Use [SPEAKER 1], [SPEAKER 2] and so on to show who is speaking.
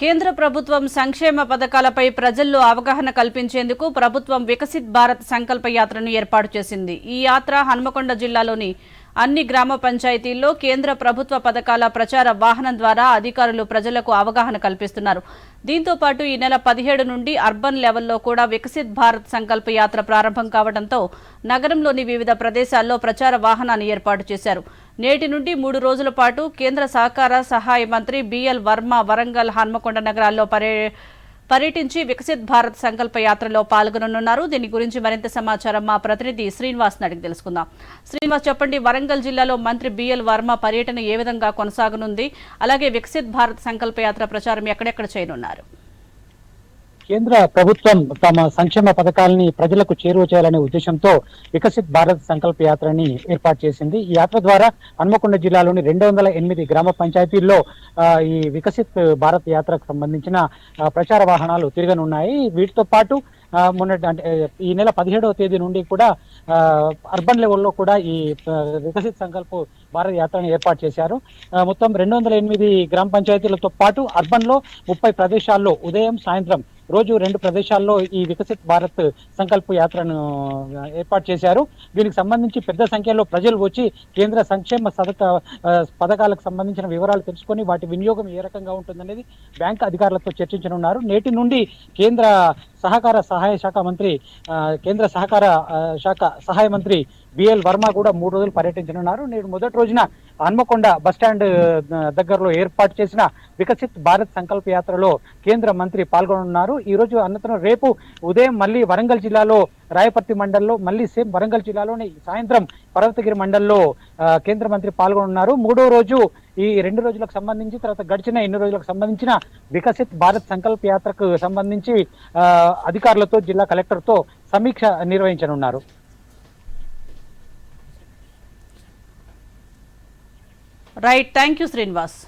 [SPEAKER 1] కేంద్ర ప్రభుత్వం సంక్షేమ పథకాలపై ప్రజల్లో అవగాహన కల్పించేందుకు ప్రభుత్వం వికసిత్ భారత్ సంకల్ప యాత్రను ఏర్పాటు చేసింది. ఈ యాత్ర హన్మకొండ జిల్లాలోని అన్ని గ్రామ పంచాయతీల్లో కేంద్ర ప్రభుత్వ పథకాల ప్రచార వాహనం ద్వారా అధికారులు ప్రజలకు అవగాహన కల్పిస్తున్నారు. దీంతో పాటు ఈ నెల పదిహేడు నుండి అర్బన్ లెవెల్లో కూడా వికసిత్ భారత్ సంకల్ప యాత్ర ప్రారంభం కావడంతో నగరంలోని వివిధ ప్రదేశాల్లో ప్రచార వాహనాన్ని ఏర్పాటు చేశారు. నేటి నుండి మూడు రోజుల పాటు కేంద్ర సహకార సహాయ మంత్రి బిఎల్ వర్మ వరంగల్ హన్మకొండ నగరాల్లో పర్య పర్యటించి వికసిత్ భారత్ సంకల్ప యాత్రలో పాల్గొననున్నారు. దీని గురించి మరింత సమాచారం మా ప్రతినిధి శ్రీనివాస్ అడిగి తెలుసుకుందాం. శ్రీనివాస్ చెప్పండి వరంగల్ జిల్లాలో మంత్రి బిఎల్ వర్మ పర్యటన ఏ విధంగా కొనసాగనుంది? అలాగే వికసిత్ భారత్ సంకల్ప యాత్ర ప్రచారం ఎక్కడెక్కడ చేయనున్నారు?
[SPEAKER 2] కేంద్ర ప్రభుత్వం తమ సంక్షేమ పథకాలని ప్రజలకు చేరువ చేయాలనే ఉద్దేశంతో వికసిత్ భారత్ సంకల్ప యాత్రని ఏర్పాటు చేసింది. ఈ యాత్ర ద్వారా హన్మకొండ జిల్లాలోని రెండు వందల ఎనిమిది గ్రామ పంచాయతీల్లో ఈ వికసిత్ భారత్ యాత్రకు సంబంధించిన ప్రచార వాహనాలు తిరగనున్నాయి. వీటితో పాటు మొన్నటి మొన్న అంటే ఈ నెల పదిహేడవ తేదీ నుండి కూడా అర్బన్ లెవెల్లో కూడా ఈ వికసిత్ సంకల్ప భారత యాత్రను ఏర్పాటు చేశారు. మొత్తం రెండు వందల ఎనిమిది గ్రామ పంచాయతీలతో పాటు అర్బన్లో ముప్పై ప్రదేశాల్లో ఉదయం సాయంత్రం రోజు రెండు ప్రదేశాల్లో ఈ వికసిత్ భారత్ సంకల్ప యాత్రను ఏర్పాటు చేశారు. దీనికి సంబంధించి పెద్ద సంఖ్యలో ప్రజలు వచ్చి కేంద్ర సంక్షేమ సదక పథకాలకు సంబంధించిన వివరాలు తెలుసుకొని వాటి వినియోగం ఏ రకంగా ఉంటుందనేది బ్యాంక్ అధికారులతో చర్చించనున్నారు. నేటి నుండి కేంద్ర సహకార సహాయ శాఖ మంత్రి కేంద్ర సహకార శాఖ సహాయ మంత్రి బిఎల్ వర్మ కూడా మూడు రోజులు పర్యటించనున్నారు. నేడు మొదటి రోజున హన్మకొండ బస్టాండ్ దగ్గరలో ఏర్పాటు చేసిన వికసిత్ భారత్ సంకల్ప యాత్రలో కేంద్ర మంత్రి పాల్గొనున్నారు ఈ రోజు అనంతరం రేపు ఉదయం మళ్ళీ వరంగల్ జిల్లాలో రాయపర్తి మండల్లో మళ్ళీ సేమ్ వరంగల్ జిల్లాలోనే సాయంత్రం పర్వతగిరి మండల్లో కేంద్ర మంత్రి పాల్గొనున్నారు మూడో రోజు ఈ రెండు రోజులకు సంబంధించి తర్వాత గడిచిన ఎన్ని రోజులకు సంబంధించిన వికసిత్ భారత్ సంకల్ప యాత్రకు సంబంధించి అధికారులతో జిల్లా కలెక్టర్తో సమీక్ష నిర్వహించనున్నారు.
[SPEAKER 1] Right thank you Srinivas